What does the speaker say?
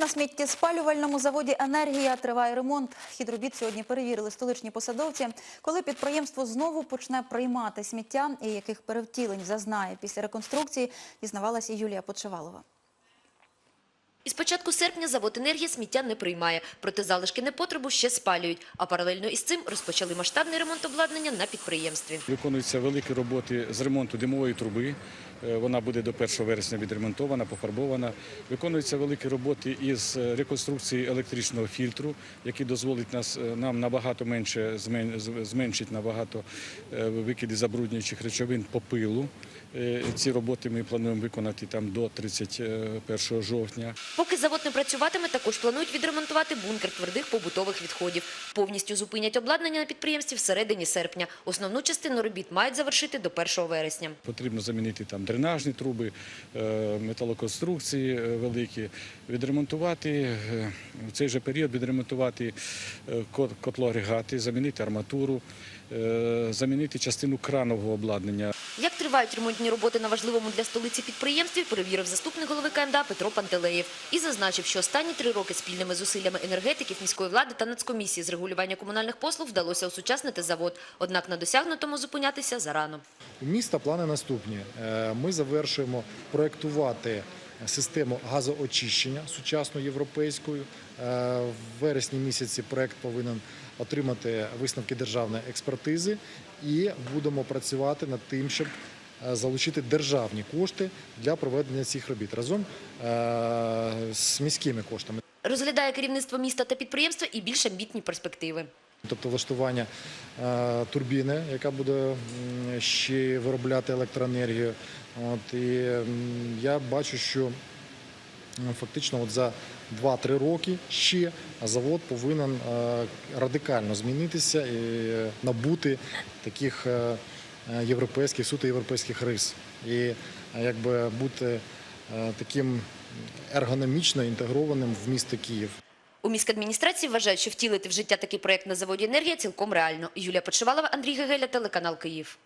На сміттєспалювальному заводі «Енергія» триває ремонт. Хід робіт сьогодні перевірили столичні посадовці. Коли підприємство знову почне приймати сміття і яких перевтілень зазнає після реконструкції, дізнавалася Юлія Почевалова. Із початку серпня завод «Енергія» сміття не приймає, проте залишки непотребу ще спалюють. А паралельно із цим розпочали масштабний ремонт обладнання на підприємстві. Виконуються великі роботи з ремонту димової труби. Е, Вона буде до 1 вересня відремонтована, пофарбована. Виконуються великі роботи із реконструкції електричного фільтру, який дозволить е, нам набагато менше змен- з- зменшить набагато е, викиди забруднюючих речовин по пилу. Е, Ці роботи ми плануємо виконати там до 31 жовтня. Поки завод не працюватиме, також планують відремонтувати бункер твердих побутових відходів. Повністю зупинять обладнання на підприємстві всередині серпня. Основну частину робіт мають завершити до 1 вересня. Потрібно замінити там дренажні труби, е, металоконструкції е, великі, відремонтувати в цей же період відремонтувати котлоагрегати, замінити арматуру, замінити частину кранового обладнання. Як тривають ремонтні роботи на важливому для столиці підприємстві, перевірив заступник голови КМДА Петро Пантелеєв. І зазначив, що останні три роки спільними зусиллями енергетиків, міської влади та Нацкомісії з регулювання комунальних послуг вдалося осучаснити завод. Однак на досягнутому зупинятися зарано. Міста плани наступні. Е, Ми завершуємо проєктувати систему газоочищення сучасну європейською. Е, В вересні місяці проєкт повинен отримати висновки державної експертизи і будемо працювати над тим, щоб залучити державні кошти для проведення цих робіт разом е, з міськими коштами. Розглядає керівництво міста та підприємства і більш амбітні перспективи. Тобто влаштування е, турбіни, яка буде ще виробляти електроенергію. От, і я бачу, що фактично от за 2-3 роки ще завод повинен е, радикально змінитися і е, набути таких е, е, європейських, суто європейських рис. І е, якби бути е, таким ергономічно інтегрованим в місто Київ. У міськадміністрації вважають, що втілити в життя такий проєкт на заводі «Енергія» цілком реально. Юлія Почувалова, Андрій Гегеля, телеканал «Київ».